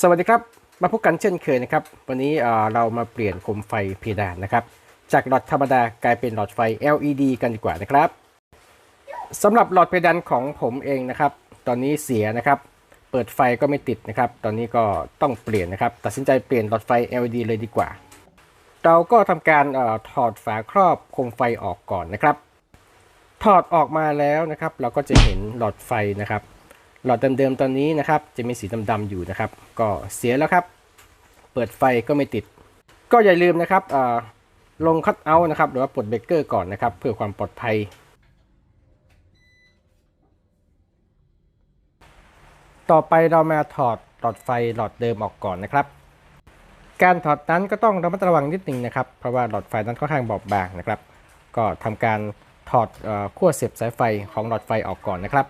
สวัสดีครับ มาพบกันเช่นเคยนะครับ วันนี้เออเรามาเปลี่ยนโคมไฟเพดานนะครับ จากหลอดธรรมดากลายเป็นหลอดไฟ LED กันดีกว่านะครับสำหรับหลอดเพดานของผมเองนะครับ ตอนนี้เสียนะครับ เปิดไฟก็ไม่ติดนะครับ ตอนนี้ก็ต้องเปลี่ยนนะครับ ตัดสินใจเปลี่ยนหลอดไฟ LED เลยดีกว่า เราก็ทำการเออถอดฝาครอบโคมไฟออกก่อนนะครับ ถอดออกมาแล้วนะครับ เราก็จะเห็นหลอดไฟนะครับ หลอดเดิมๆตอนนี้นะครับ จะมีสีดำๆอยู่นะครับ ก็เสียแล้วครับ เปิดไฟก็ไม่ติด ก็อย่าลืมนะครับลงคัตเอาท์นะครับ หรือว่าปลดเบรกเกอร์ก่อนนะครับ เพื่อความปลอดภัย ต่อไปเรามาถอดหลอดไฟหลอดเดิมออกก่อนนะครับ การถอดนั้นก็ต้องระมัดระวังนิดนึงนะครับ เพราะว่าหลอดไฟนั้นค่อนข้างบอบบางนะครับ ก็ทำการถอดอขั้วเสียบสายไฟของหลอดไฟออกก่อนนะครับ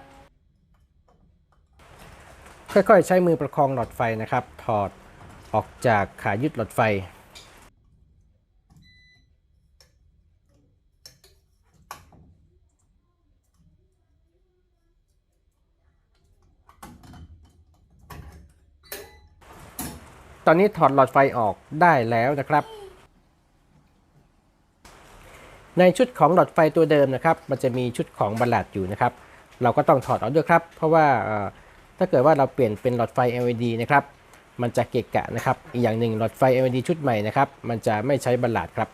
ค่อยๆ ใช้มือประคองหลอดไฟนะครับ ถอดออกจากขายึดหลอดไฟ ตอนนี้ถอดหลอดไฟออกได้แล้วนะครับ ในชุดของหลอดไฟตัวเดิมนะครับ มันจะมีชุดของบัลลัดอยู่นะครับ เราก็ต้องถอดออกด้วยครับ เพราะว่า ถ้าเกิดว่าเราเปลี่ยนเป็นหลอดไฟ LED นะครับ มันจะเกะกะนะครับ อีกอย่างหนึ่งหลอดไฟ LED ชุดใหม่นะครับ มันจะไม่ใช้บัลลัดครับ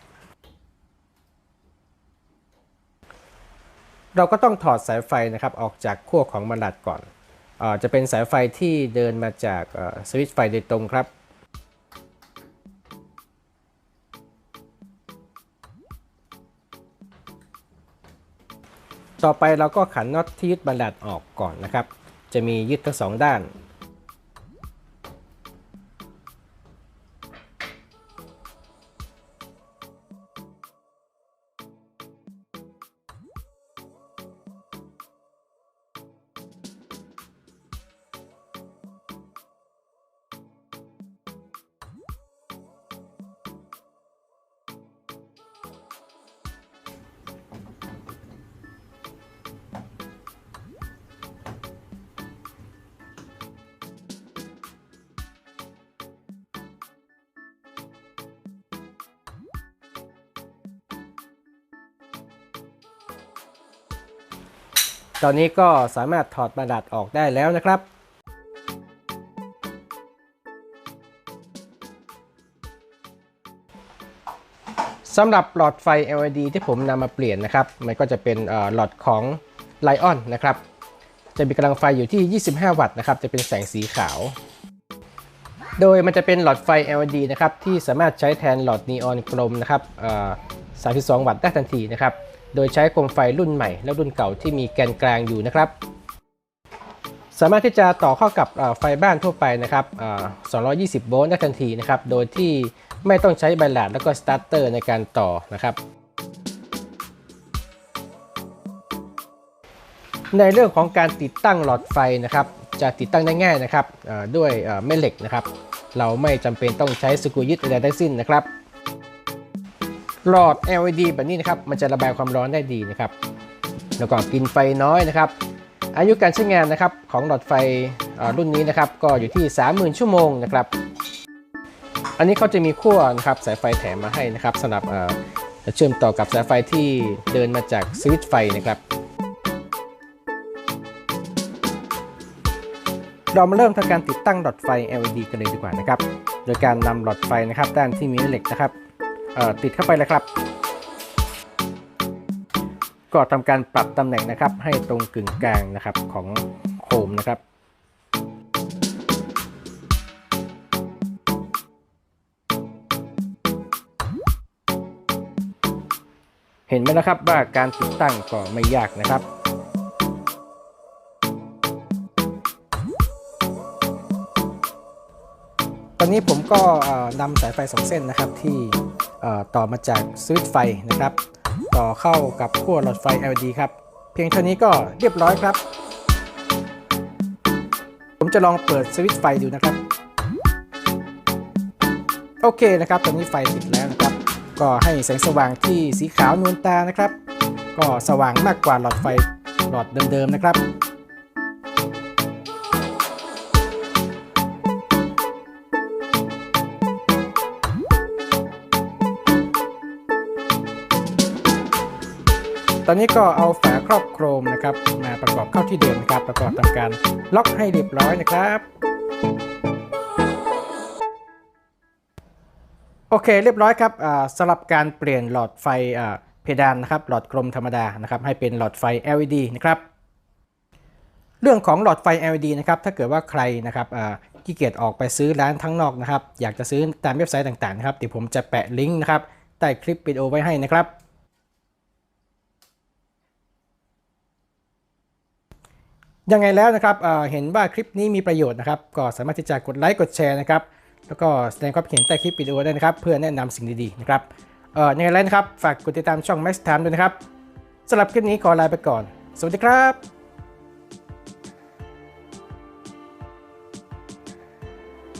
เราก็ต้องถอดสายไฟนะครับออกจากขั้วของบัลลัดก่อนออจะเป็นสายไฟที่เดินมาจากสวิตช์ไฟโดยตรงครับต่อไปเราก็ขันน็อตที่ยึดบันดัดออกก่อนนะครับ จะมียึดทั้งสองด้าน ตอนนี้ก็สามารถถอดบันดัดออกได้แล้วนะครับสำหรับหลอดไฟ LED ที่ผมนำมาเปลี่ยนนะครับ มันก็จะเป็นหลอดของ Lion นะครับ จะมีกำลังไฟอยู่ที่ 25 วัตต์นะครับ จะเป็นแสงสีขาว โดยมันจะเป็นหลอดไฟ LED นะครับ ที่สามารถใช้แทนหลอดนีออนกลมนะครับ32 วัตต์ได้ทันทีนะครับ โดยใช้โคมไฟรุ่นใหม่และรุ่นเก่าที่มีแกนกลางอยู่นะครับ สามารถที่จะต่อเข้ากับไฟบ้านทั่วไปนะครับเอ่อ220 โวลต์ได้ทันทีนะครับ โดยที่ไม่ต้องใช้ไบลาดแล้วก็สตาร์เตอร์ในการต่อนะครับในเรื่องของการติดตั้งหลอดไฟนะครับ จะติดตั้งได้ง่ายนะครับด้วยแม่เหล็กนะครับ เราไม่จำเป็นต้องใช้สกูยึดใดๆทั้งสิ้นนะครับ หลอด LED แบบนี้นะครับ มันจะระบายความร้อนได้ดีนะครับ แล้วก็กินไฟน้อยนะครับ อายุการใช้งานนะครับของหลอดไฟรุ่นนี้นะครับ ก็อยู่ที่ 30,000 ชั่วโมงนะครับ อันนี้เขาจะมีขั้วนะครับสายไฟแถมมาให้นะครับสำหรับเชื่อมต่อกับสายไฟที่เดินมาจากสวิตช์ไฟนะครับ เรามาเริ่มทำการติดตั้งหลอดไฟ LED กันเลยดีกว่านะครับ โดยการนำหลอดไฟนะครับด้านที่มีเหล็กนะครับ ติดเข้าไปเลยครับ ก็ทำการปรับตำแหน่งนะครับ ให้ตรงกึ่งกลางนะครับของโคมนะครับเห็นไหมนะครับว่าการติดตั้งก็ไม่ยากนะครับ ตอนนี้ผมก็นำสายไฟสองเส้นนะครับที่ ต่อมาจากสวิตช์ไฟนะครับ ต่อเข้ากับขั้วหลอดไฟ LED ครับ เพียงเท่านี้ก็เรียบร้อยครับ ผมจะลองเปิดสวิตช์ไฟดูนะครับ โอเคนะครับ ตอนนี้ไฟติดแล้วนะครับ ก็ให้แสงสว่างที่สีขาวนวลตานะครับ ก็สว่างมากกว่าหลอดไฟหลอดเดิมๆนะครับ ตอนนี้ก็เอาฝาครอบโครมนะครับ มาประกอบเข้าที่เดิมนะครับแล้วก็ทำการล็อกให้เรียบร้อยนะครับโอเคเรียบร้อยครับสำหรับการเปลี่ยนหลอดไฟเพดานนะครับหลอดกลมธรรมดานะครับให้เป็นหลอดไฟ LED นะครับเรื่องของหลอดไฟ LED นะครับถ้าเกิดว่าใครนะครับขี้เกียจออกไปซื้อร้านทั้งนอกนะครับอยากจะซื้อตามเว็บไซต์ต่างๆนะครับเดี๋ยวผมจะแปะลิงก์นะครับใต้คลิปวิดีโอไว้ให้นะครับ ยังไงแล้วนะครับเเห็นว่าคลิปนี้มีประโยชน์นะครับ ก็สามารถที่จะกดไลค์กดแชร์นะครับ แล้วก็แสดงความเห็นใต้คลิปวิดีโอได้นะครับ เพื่อแนะนำสิ่งดีๆนะครับเอ่อยังไงแล้วนะครับ ฝากกดติดตามช่อง Max Time ด้วยนะครับสำหรับคลิปนี้ขอลาไปก่อน สวัสดีครับ